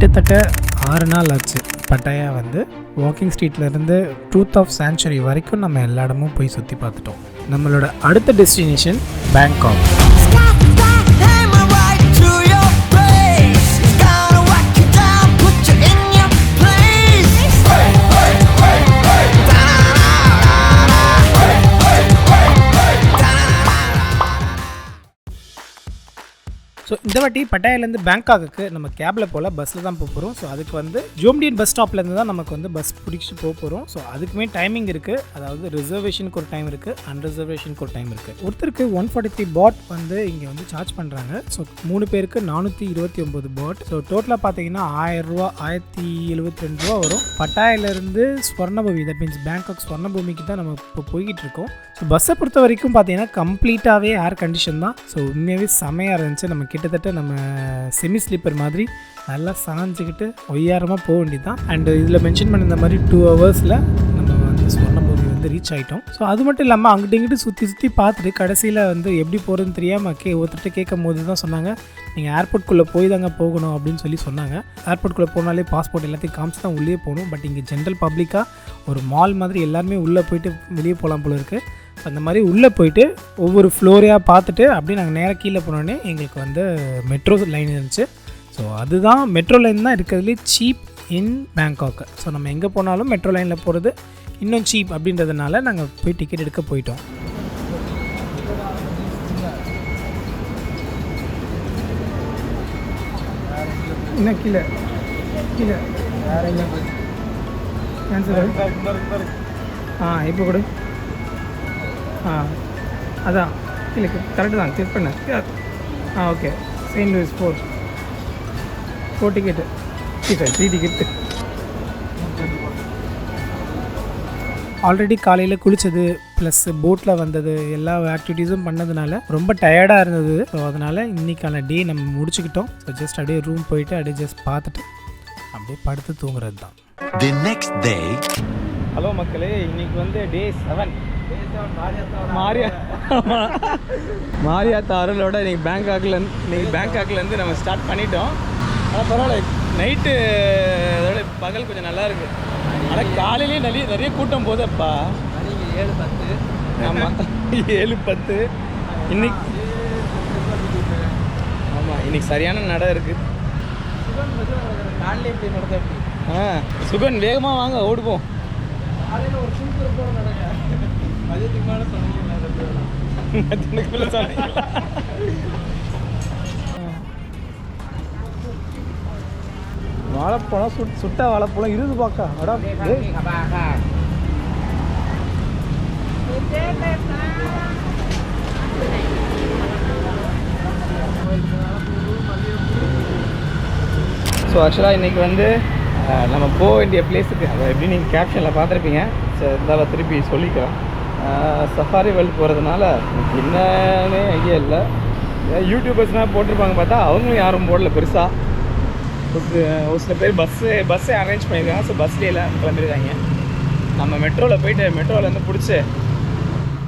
கிட்டத்தட்ட ஆறு நாள் ஆச்சு. பட்டாயா வந்து வாக்கிங் ஸ்ட்ரீட்லேருந்து ட்ரூத் ஆஃப் சாங்சுரி வரைக்கும் நம்ம எல்லா இடமும் போய் சுற்றி பார்த்துட்டோம். நம்மளோட அடுத்த டெஸ்டினேஷன் பேங்காக் ஸோ இந்த வாட்டி பட்டாயிலேருந்து பேங்காக்கு நம்ம கேபில் போல் பஸ்ஸில் தான் போக போகிறோம் ஸோ அதுக்கு வந்து ஜோம்டியன் பஸ் ஸ்டாப்லேருந்து தான் நமக்கு வந்து பஸ் பிடிச்சி போக போகிறோம் ஸோ அதுக்குமே டைமிங் இருக்குது அதாவது ரிசர்வேஷனுக்கு ஒரு டைம் இருக்குது அன்ரிசர்வேஷனுக்கு ஒரு டைம் இருக்குது ஒருத்தருக்கு ஒன் ஃபார்ட்டி த்ரீ பாட் வந்து இங்கே வந்து சார்ஜ் பண்ணுறாங்க ஸோ மூணு பேருக்கு நானூற்றி இருபத்தி ஒம்பது பாட் ஸோ டோட்டலாக பார்த்தீங்கன்னா ஆயிரரூவா ஆயிரத்தி எழுபத்தி ரெண்டு ரூபா வரும். பட்டாயிலேருந்து ஸ்வர்ணபூமி தட் மீன்ஸ் பேங்காக் ஸ்வர்ணபூமிக்கு தான் நம்ம இப்போ போய்கிட்டு இருக்கோம். ஸோ பஸ்ஸை பொறுத்த வரைக்கும் பார்த்தீங்கன்னா கம்ப்ளீட்டாகவே ஏர் கண்டிஷன் தான். ஸோ உண்மையாகவே செமையாக இருந்துச்சு. நமக்கு கிட்டத்தட்ட நம்ம செமி ஸ்லீப்பர் மாதிரி நல்லா சாஞ்சிக்கிட்டு ஒய்யாரமாக போக வேண்டியது தான் அண்டு இதில் மென்ஷன் பண்ணியிருந்த மாதிரி டூ ஹவர்ஸில் நம்ம வந்து சொன்னபோது வந்து ரீச் ஆகிட்டோம் ஸோ அது மட்டும் இல்லாமல் அங்கிட்ட இங்கிட்டு சுற்றி சுற்றி பார்த்துட்டு கடைசியில் வந்து எப்படி போகிறதுன்னு தெரியாமல் கே ஒருத்தர்கிட்ட கேட்கும் போது தான் சொன்னாங்க நீங்கள் ஏர்போர்ட்குள்ளே போய் தாங்க போகணும் அப்படின்னு சொல்லி சொன்னாங்க. ஏர்போர்ட்குள்ளே போனாலே பாஸ்போர்ட் எல்லாத்தையும் காமிச்சு தான் உள்ளே போகணும். பட் இங்கே ஜென்ரல் பப்ளிக்காக ஒரு மால் மாதிரி எல்லாருமே உள்ளே போயிட்டு வெளியே போகலாம் போல இருக்குது அந்த மாதிரி உள்ளே போயிட்டு ஒவ்வொரு ஃப்ளோரையாக பார்த்துட்டு அப்படியே நாங்கள் நேராக கீழே போனோடனே எங்களுக்கு வந்து மெட்ரோ லைன் இருந்துச்சு. ஸோ அதுதான் மெட்ரோ லைன் தான் இருக்கிறதுலே சீப் இன் பேங்காக் ஸோ நம்ம எங்கே போனாலும் மெட்ரோ லைனில் போகிறது இன்னும் சீப் அப்படின்றதுனால நாங்கள் போய் டிக்கெட் எடுக்க போயிட்டோம். என்ன கீழே கீழே. ஆ இப்போ கொடு. ஆ அதான். இல்லை கரெக்டு தான். கிளிக் பண்ண. ஆ okay Saint Louis four four ticket three three ticket already காலையில் குளித்தது ப்ளஸ் போட்டில் வந்தது எல்லா ஆக்டிவிட்டீஸும் பண்ணதுனால ரொம்ப டயர்டாக இருந்தது. ஸோ அதனால் இன்றைக்கான டே நம்ம முடிச்சுக்கிட்டோம். ஸோ ஜஸ்ட் அப்படியே ரூம் போயிட்டு அப்படியே ஜஸ்ட் பார்த்துட்டு அப்படியே படுத்து தூங்குறது தான் The next day, ஹலோ மக்களே. இன்னைக்கு வந்து டே செவன் மாரியா மாரியாத்தா அருளோட இன்னைக்கு பேங்காக்லேருந்து இன்றைக்கி பேங்காக்லேருந்து நம்ம ஸ்டார்ட் பண்ணிட்டோம். ஆனால் பரவாயில்ல நைட்டு அதோட பகல் கொஞ்சம் நல்லா இருக்கு. ஆனால் காலையிலேயே நிறைய நிறைய கூட்டம் போதப்பா ஏழு பத்து ஆமாம் ஏழு பத்து. இன்னைக்கு ஆமாம் இன்னைக்கு சரியான நடை இருக்குது ஆ சுகன் வேகமாக வாங்க ஓடுவோம். மதியத்துக்கு மேலே சொன்னீங்களா வாழைப்பழம் சுட் சுட்ட வாழைப்பழம் இருது பாக்கா. அடா. ஸோ ஆக்சுவலாக இன்றைக்கி வந்து நம்ம போக வேண்டிய பிளேஸுக்கு அதை எப்படி நீங்கள் கேப்ஷனில் பார்த்துருப்பீங்க. ஸோ இருந்தாலும் திருப்பி சொல்லிக்கிறேன் சஃபாரி வேர்ல்டு போகிறதுனால என்னன்னே ஐடியா இல்லை. யூடியூபர்ஸ்லாம் போட்டிருப்பாங்க பார்த்தா அவங்களும் யாரும் போடல பெருசாக ஒரு சில பேர் பஸ்ஸு பஸ்ஸே அரேஞ்ச் பண்ணியிருக்காங்க. ஸோ பஸ்லேயெல்லாம் கிளம்பியிருக்காங்க நம்ம மெட்ரோவில் போயிட்டு மெட்ரோவிலேருந்து பிடிச்சி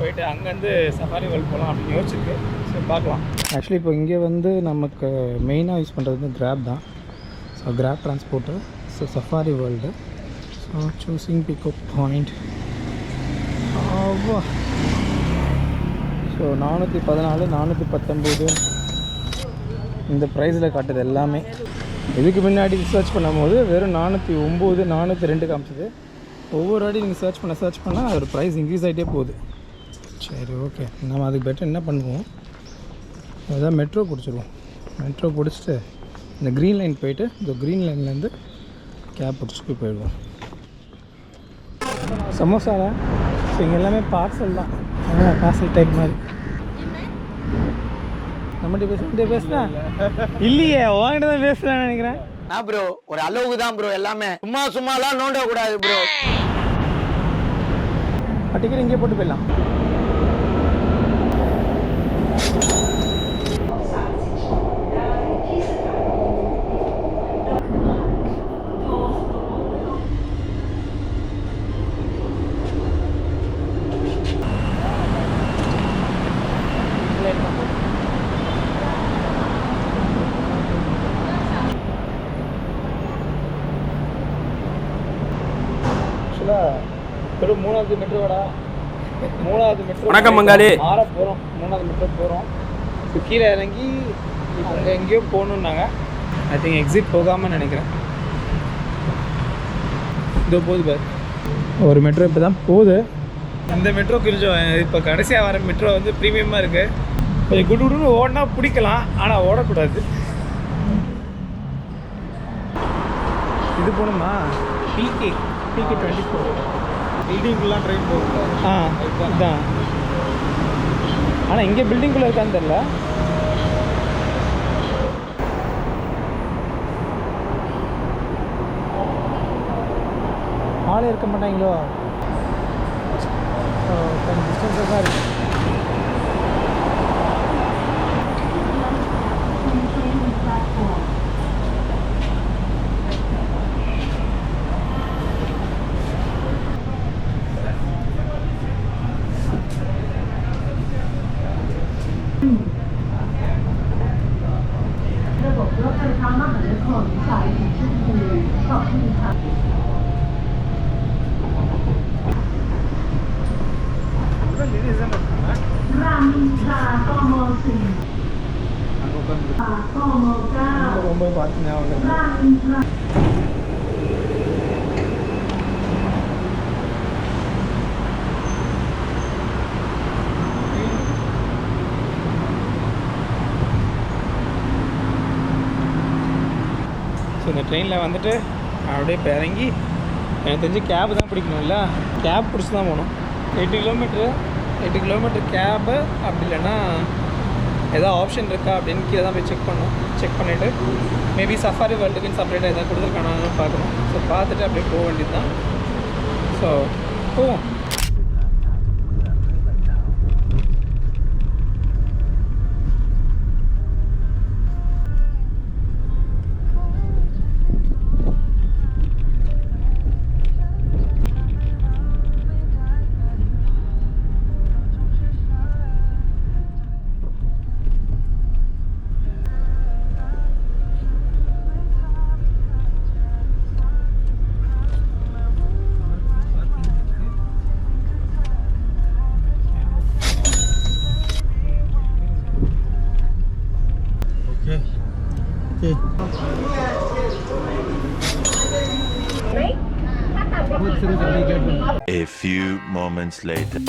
போயிட்டு அங்கேருந்து சஃபாரி வேர்ல்டு போகலாம் அப்படின்னு யோசிச்சிருக்கு. ஸோ பார்க்கலாம். ஆக்சுவலி இப்போ இங்கே வந்து நமக்கு மெயினாக யூஸ் பண்ணுறது வந்து கிராப் தான். So Grab transport so Safari World so choosing pickup point so நானூற்றி பதினாலு நானூற்றி பத்தொம்போது இந்த ப்ரைஸில் காட்டுது எல்லாமே. இதுக்கு முன்னாடி சர்ச் பண்ணும்போது வெறும் நானூற்றி ஒம்பது நானூற்றி ரெண்டு காமிச்சது. ஒவ்வொரு வாட்டி நீங்கள் சர்ச் பண்ண சர்ச் பண்ணால் அதோட ப்ரைஸ் இன்க்ரீஸ் ஆகிட்டே போகுது. சரி ஓகே நம்ம அதுக்கு பெட்டர் என்ன பண்ணுவோம்? அதான் மெட்ரோ பிடிச்சிருவோம். மெட்ரோ பிடிச்சிட்டு இந்த க்ரீன் லைன் போயிட்டு இந்த க்ரீன் லைன்லேருந்து கேப் பிடிச்சிட்டு போயிடுவோம். சமோசாவா? ஸோ இங்கே எல்லாமே பார்சல் தான். பார்சல் டைப் மாதிரி. நம்மகிட்ட பேச பேசுனா? இல்லையே உங்ககிட்ட தான் பேசுகிறேன்னு நினைக்கிறேன். நான் ப்ரோ ஒரு அளவுக்கு தான் ப்ரோ எல்லாமே. சும்மா சும்மாலாம் நோண்ட கூடாது ப்ரோ டிக்கெட் இங்கே போட்டு போயிடலாம். ஒரு மூணாவது மெட்ரோடா மூணாவது மெட்ரோ வணக்கம் பங்காளி. ஆற போகிறோம் மூணாவது மெட்ரோ போகிறோம் ஸோ கீழே இறங்கி அங்கே எங்கேயோ போகணுன்னாங்க ஐ திங்க் எக்ஸிட் போகாமல் நினைக்கிறேன். இதோ போகுது பாரு. ஒரு மெட்ரோ இப்போ தான் போகுது. இந்த மெட்ரோ கொஞ்சம் இப்போ கடைசியாக வர மெட்ரோ வந்து ப்ரீமியமாக இருக்குது கொஞ்சம் குடு குடுன்னு ஓடினா பிடிக்கலாம். ஆனால் ஓடக்கூடாது. இது போகணுமா? பிகே பிகே டுவெண்ட்டி ஃபோர் பில்டிங்குலாம் ட்ரெயின் போகுது ஆ இதுதான் ஆனால் இங்கே பில்டிங்குள்ளே இருக்கான்னு தெரில ஆளே இருக்க மாட்டாங்களோ? கொஞ்சம் டிஸ்டன்ஸாக தான் இருக்கு. สายถึงชุมพูขอบคุณค่ะ รามอินทรากมสี่กมเก้า ட்ரெயினில் வந்துட்டு அப்படியே இப்போ இறங்கி எனக்கு தெரிஞ்சு கேபு தான் பிடிக்கணும்ல கேப் பிடிச்சி தான் போகணும். எட்டு கிலோமீட்ரு எட்டு கிலோமீட்டர் கேபு அப்படி இல்லைன்னா எதாவது ஆப்ஷன் இருக்கா அப்படின்னு கீழே தான் போய் செக் பண்ணணும். செக் பண்ணிவிட்டு மேபி சஃபாரி வேர்ல்டுக்குன்னு செப்பரேட்டாக எதாவது கொடுத்துருக்கானான்னு பார்க்கணும். ஸோ பார்த்துட்டு அப்படியே போக வேண்டியது தான் ஸோ போவோம். A few moments later.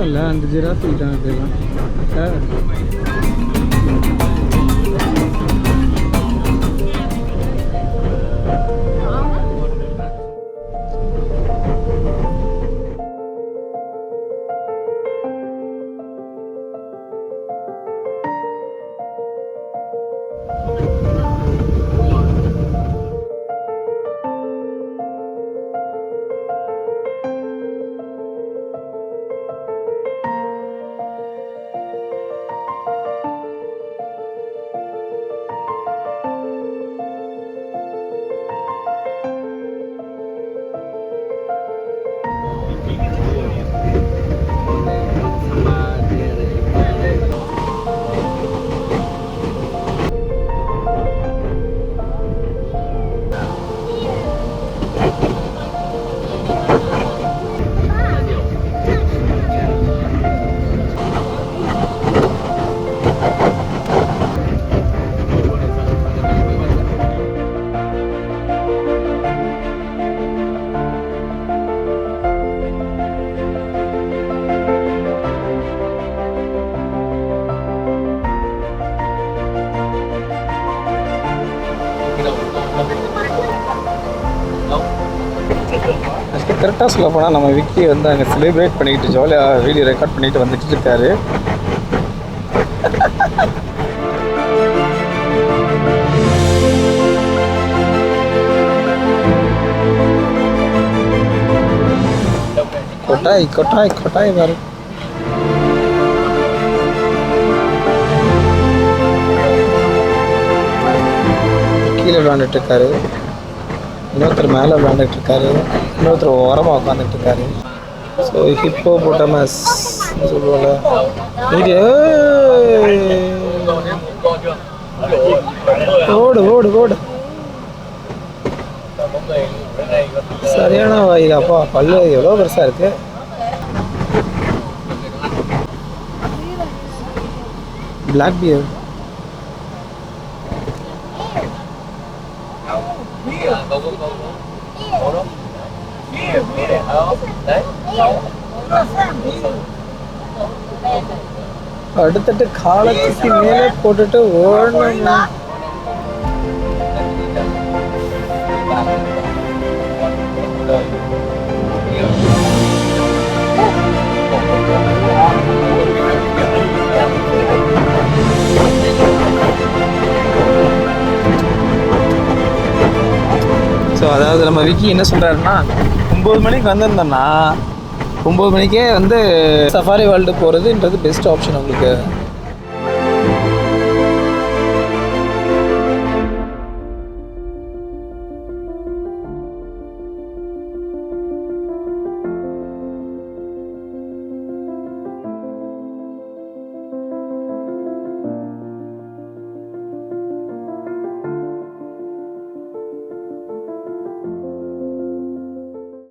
இருக்கும்ல அந்த ஜிராஃபி தான் இதெல்லாம் கரெக்டாக சொல்ல போனால் நம்ம விக்கி வந்து அங்கே செலிப்ரேட் பண்ணிக்கிட்டு ஜாலியாக வீடியோ ரெக்கார்ட் பண்ணிட்டு வந்துட்டு இருக்காரு. கொட்டாய் கொட்டாய் கொட்டாய் பாரு. கீழே விளாண்டுட்டு இருக்காரு. இன்னொருத்தர் மேலே விளாண்டுட்டு இருக்காரு இன்னொருத்தர் ஓரமாக உட்காந்துட்டு இருக்காரு ஸோ ஹிப்போ போட்டமஸ் சொல்லுவோம்ல இது ஓடு ஓடு ஓடு. சரியான வாயில் அப்பா பல்லு எவ்வளோ பெருசாக இருக்கு? பிளாக் பியர் அடுத்தட்டு காலத்துக்கு மேலே போட்டுட்டு ஓடணும் அதாவது நம்ம விக்கி என்ன சொல்கிறாருன்னா ஒம்பது மணிக்கு வந்திருந்தோம்னா ஒம்பது மணிக்கே வந்து சஃபாரி வேர்ல்டு போகிறதுன்றது பெஸ்ட் ஆப்ஷன் உங்களுக்கு.